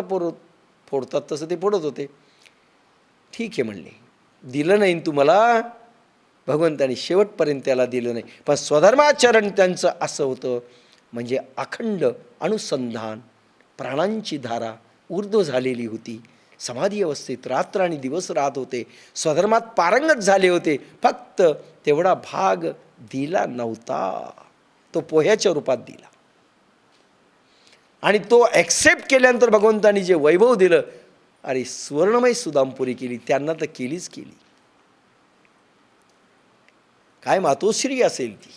पोरत फोडतात तसं ते फोडत होते. ठीक आहे म्हणले. दिलं नाही तुम्हाला? भगवंताने शेवटपर्यंत त्याला दिलं नाही. पण स्वधर्माचरण त्यांचं असं होतं. म्हणजे अखंड अनुसंधान प्राणांची धारा ऊर्ध्व झालेली होती. समाधी अवस्थेत रात्र आणि दिवस राहत होते. स्वधर्मात पारंगत झाले होते. फक्त तेवढा भाग दिला नव्हता. तो पोह्याच्या रूपात दिला. आणि तो ॲक्सेप्ट केल्यानंतर भगवंतानी जे वैभव दिलं अरे सुवर्णमय सुदामपुरी केली त्यांना तर केलीच केली. काय मातोश्री असेल ती.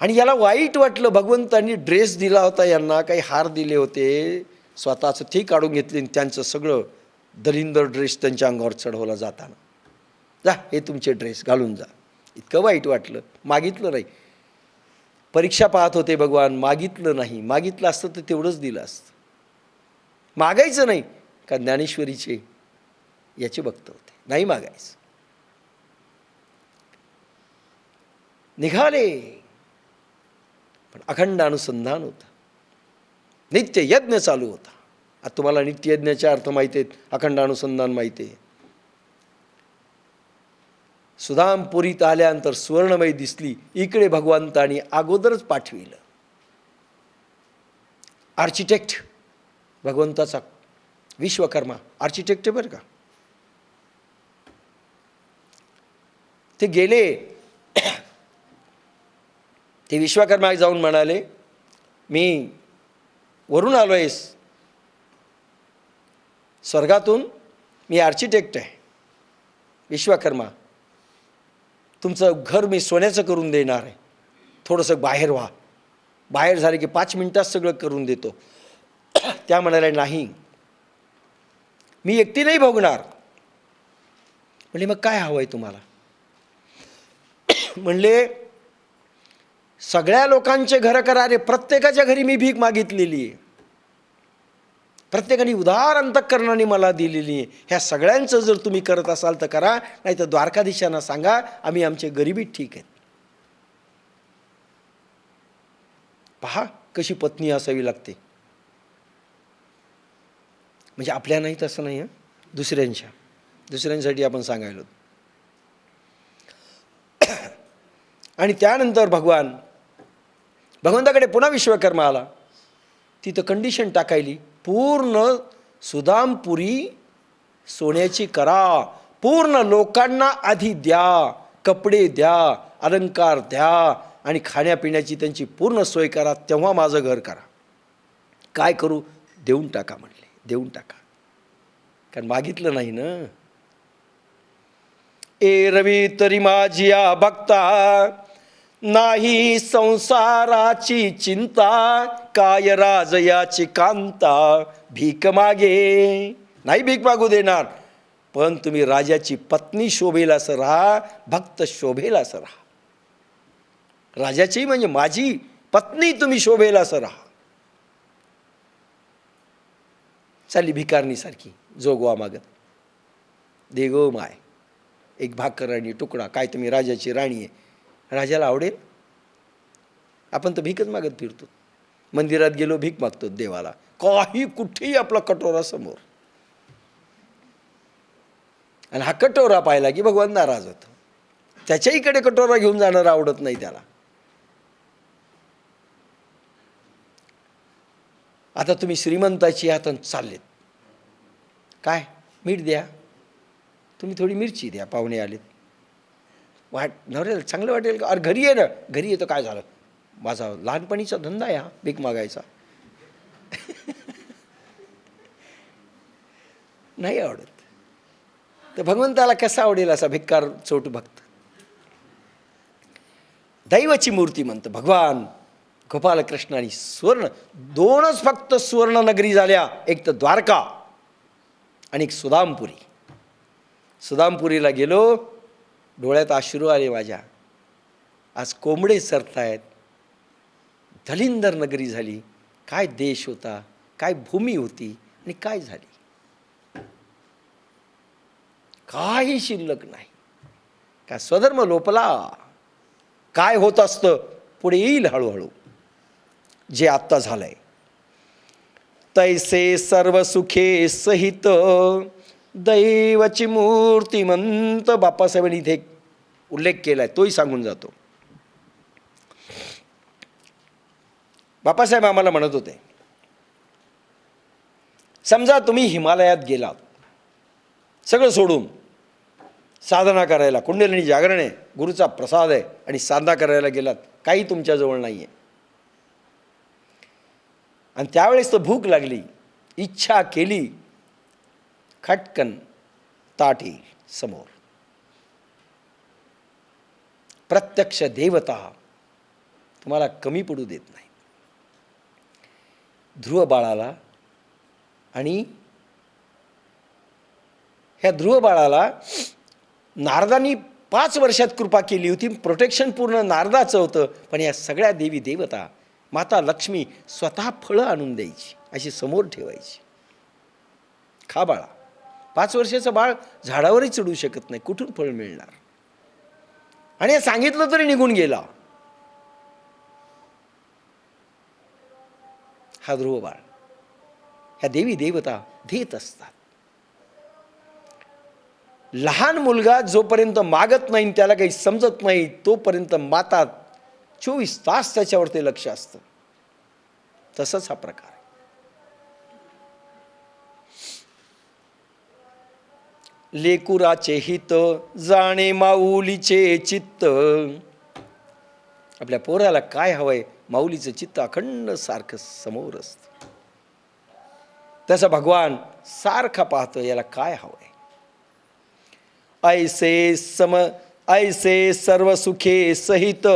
आणि याला वाईट वाटलं भगवंतांनी ड्रेस दिला होता यांना काही हार दिले होते स्वतःचं ते काढून घेतली आणि त्यांचं सगळं दलिंदर ड्रेस त्यांच्या अंगावर चढवला जाताना. जा हे तुमचे ड्रेस घालून जा. इतकं वाईट वाटलं. मागितलं नाही. परीक्षा पाहत होते भगवान. मागितलं नाही. मागितलं असतं तर तेवढंच दिलं असतं. मागायचं नाही. का ज्ञानेश्वरीचे? याचे भक्त होते. नाही मागायचं. निघाले. पण अखंड अनुसंधान होतं. नित्य यज्ञ चालू होता. आता तुम्हाला नित्ययज्ञाचे अर्थ माहिती आहेत. अखंड अनुसंधान माहिती आहे. सुदामपुरीत आल्यानंतर सुवर्णमयी दिसली. इकडे भगवंतानी अगोदरच पाठविलं. आर्किटेक्ट भगवंताचा विश्वकर्मा. आर्किटेक्ट आहे बरं का? ते गेले. ते विश्वकर्मा जाऊन म्हणाले मी वरून आलो आहेस. स्वर्गातून मी आर्किटेक्ट आहे. विश्वकर्मा. तुमचं घर मी सोन्याचं करून देणार आहे. थोडंसं बाहेर व्हा. बाहेर झाले की पाच मिनटात सगळं करून देतो. त्या म्हणाल्या नाही. मी एकटी नाही भोगणार. म्हणले मग काय हवं आहे तुम्हाला? म्हणले सगळ्या लोकांचे घरं करा रे प्रत्येकाच्या घरी मी भीक मागितलेली आहे. प्रत्येकाने उदार अंतकरणाने मला दिलेली आहे. ह्या सगळ्यांचं जर तुम्ही करत असाल तर करा नाही तर द्वारकाधीशांना सांगा आम्ही आमचे गरिबीत ठीक आहेत. पहा कशी पत्नी असावी लागते. म्हणजे आपल्या नाही तसं नाही आहे दुसऱ्यांच्या. दुसऱ्यांसाठी आपण सांगायलो आणि त्यानंतर भगवान भगवंताकडे पुन्हा विश्वकर्मा आला. तिथं कंडिशन टाकायली. पूर्ण सुदामपुरी सोन्याची करा. पूर्ण लोकांना आधी द्या. कपडे द्या अलंकार द्या आणि खाण्यापिण्याची त्यांची पूर्ण सोय करा. तेव्हा माझं घर करा. काय करू? देऊन टाका म्हणले. देऊन टाका. कारण मागितलं नाही ना. ए रवी तरी माझी बघता नाही संसाराची चिंता काय राजयाची कांता भीक मागे. नाही भीक मागू देणार पण तुम्ही राजाची पत्नी शोभेल असं राहा भक्त शोभेल असं राहा. राजाची म्हणजे माझी पत्नी तुम्ही शोभेल असं राहा. चालली भिकारणीसारखी जोगवा मागत. दे गो माय एक भाकर आणि तुकडा काय तुम्ही राजाची राणी आहे. राजाला आवडेल? आपण तर भीकच मागत फिरतो. मंदिरात गेलो भीक मागतो देवाला. काही कुठेही आपला कटोरा समोर. आणि हा कटोरा पाहिला की भगवान नाराज होतो. त्याच्याहीकडे कटोरा घेऊन जाणार आवडत नाही त्याला. आता तुम्ही श्रीमंताची आहात चाललेत. काय? मीठ द्या. तुम्ही थोडी मिरची द्या. पाहुणे आलेत. वाट नवऱ्याला चांगलं वाटेल का? अरे घरी ये ना. घरी येतं काय झालं? माझा लहानपणीचा धंदा आहे हा भीक मागायचा. नाही आवडत. तर भगवंताला कसा आवडेल असा भिक्कार चोट भक्त? दैवाची मूर्ती म्हणतं भगवान गोपालकृष्ण आणि सुवर्ण. दोनच फक्त सुवर्ण नगरी झाल्या. एक तर द्वारका आणि एक सुदामपुरी. सुदामपुरीला गेलो. डोळ्यात अश्रू आले माझ्या. आज कोंबडे सरतायत. धलिंदर नगरी झाली. काय देश होता काय भूमी होती आणि काय झाली? काही शिल्लक नाही. का स्वधर्म लोपला? काय होत असतं? पुढे येईल हळूहळू. जे आत्ता झालंय. तैसे सर्व सुखे सहित दैवची मूर्तिमंत बाप्पासाहेबांनी इथे उल्लेख केला आहे तोही सांगून जातो. बाप्पासाहेब आम्हाला म्हणत होते समजा तुम्ही हिमालयात गेलात सगळं सोडून साधना करायला कुंडलिनी जागरण आहे गुरुचा प्रसाद आहे आणि साधना करायला गेलात काही तुमच्याजवळ नाही आहे आणि त्यावेळेस तर भूक लागली इच्छा केली खटकन ताट येईल समोर. प्रत्यक्ष देवता तुम्हाला कमी पडू देत नाही. ध्रुव बाळाला आणि ह्या ध्रुव बाळाला नारदांनी पाच वर्षात कृपा केली होती. प्रोटेक्शन पूर्ण नारदाचं होतं. पण या सगळ्या देवी देवता माता लक्ष्मी स्वतः फळं आणून द्यायची अशी समोर ठेवायची. खा बाळा. पाच वर्षाचं बाळ झाडावरही चढू शकत नाही. कुठून फळ मिळणार? आणि सांगितलं तरी निघून गेला. हा ध्रुव बाळ. ह्या देवी देवता देत असतात. लहान मुलगा जोपर्यंत मागत नाही त्याला काही समजत नाही तोपर्यंत माता चोवीस तास त्याच्यावरती लक्ष असतं. तसंच हा प्रकार. लेकुराचे हित जाणे माऊलीचे चित्त. आपल्या पोराला काय हवंय? माऊलीचं चित्त अखंड सारखं समोर असतं. तसं भगवान सारखा पाहतो याला काय हवंय? ऐसे सम ऐसे सर्व सुखे सहित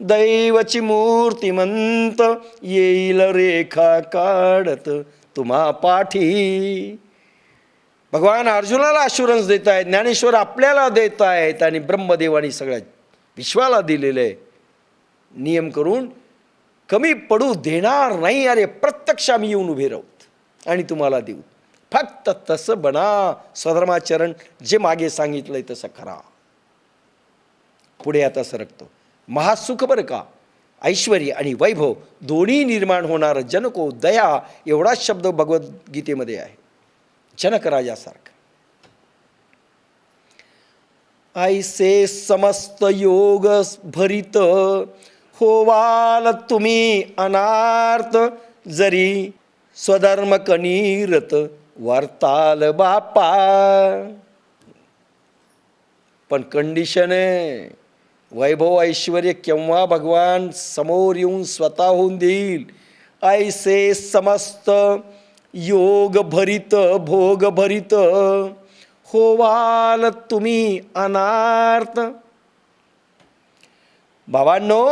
दैवची मूर्तिमंत येईल रेखा काढत तुम्हा पाठी. भगवान अर्जुनाला अशुरन्स देत आहेत ज्ञानेश्वर आपल्याला देत आहेत आणि ब्रह्मदेवानी सगळ्या विश्वाला दिलेलं आहे नियम करून कमी पडू देणार नाही अरे प्रत्यक्ष आम्ही येऊन उभे राहूत आणि तुम्हाला देऊ. फक्त तसं बना स्वधर्माचरण जे मागे सांगितलंय तसं करा. पुढे आता सरकतो. महासुख बरं का? ऐश्वर आणि वैभव दोन्ही निर्माण होणारं जनको दया एवढाच शब्द भगवद्गीतेमध्ये आहे. जनक राजासारखं ऐसे समस्त योग भरित होवाल तुम्ही अनार्थ जरी स्वधर्म कनीरत वर्ताल बापा पण कंडिशन आहे वैभव ऐश्वर केव्हा भगवान समोर येऊन स्वतःहून देईल ऐसे समस्त योग भरित भोग भरित. होवाल तुम्ही अनार्थ. बाबांनो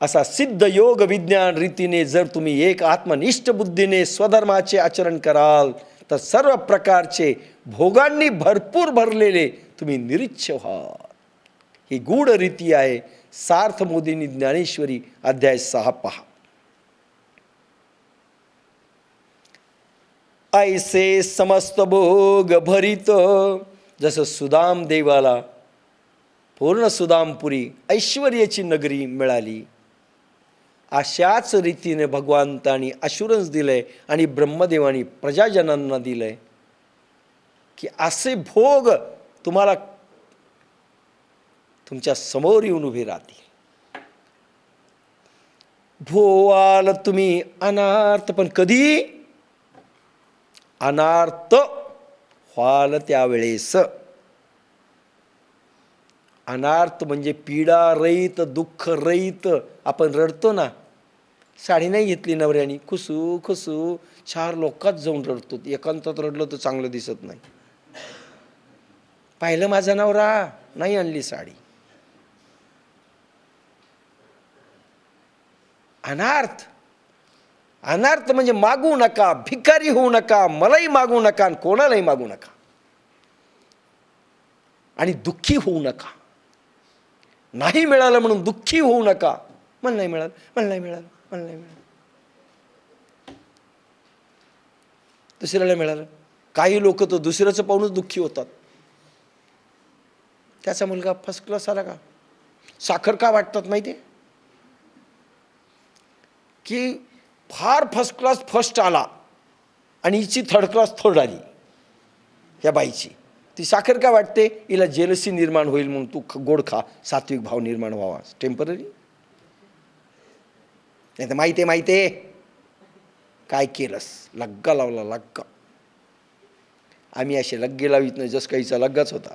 असा सिद्ध योग विज्ञान रीतीने जर तुम्ही एक आत्मनिष्ठ बुद्धीने स्वधर्माचे आचरण कराल तर सर्व प्रकारचे भोगांनी भरपूर भरलेले तुम्ही निरीच्छ व्हाल. ही गूढ रीती आहे सार्थ मोदिनी ज्ञानेश्वरी अध्याय सहा पहा. ऐसे समस्त भोग भरित। जसं सुदाम देवाला पूर्ण सुदामपुरी ऐश्वर्याची नगरी मिळाली. अशाच रीतीने भगवंतानी अशुरन्स दिलंय आणि ब्रह्मदेवानी प्रजाजनांना दिलंय की असे भोग तुम्हाला तुमच्यासमोर येऊन उभे राहतील. भोवाल तुम्ही अनार्थ पण कधी अनार्थ व्हाल त्यावेळेस. अनार्थ म्हणजे पीडा रहित दुःख रहित आपण रडतो ना. साडी नाही घेतली नवऱ्याने खुसू खुसू चार लोकात जाऊन रडतो. एकांतात रडलं तर चांगलं दिसत नाही. पाहिलं माझा नवरा? नाही आणली साडी. अनार्थ अनार्थ म्हणजे मागू नका भिकारी होऊ नका मलाही मागू नका आणि कोणालाही मागू नका. आणि दुःखी होऊ नका. नाही मिळालं म्हणून दुःखी होऊ नका. मला नाही मिळालं मला नाही मिळालं मला नाही मिळालं. दुसऱ्याला मिळालं. काही लोक तर दुसऱ्याचं पाहूनच दुःखी होतात. त्याचा मुलगा फर्स्ट क्लास आला का? साखर का वाटतात माहिती आहे की फार फर्स्ट क्लास फर्स्ट आला. आणि हिची थर्ड क्लास थर्ड आली. या बाईची. ती साखर काय वाटते? हिला जेलसी निर्माण होईल म्हणून तू ख- गोड खा. सात्विक भाव निर्माण व्हावा. टेंपररी नाही तर माहिती आहे माहिती आहे. काय केलंस? लग्गा लावला लग्गा. आम्ही असे लग्गे लावित नाही जसं काहीचा लग्गाच होता.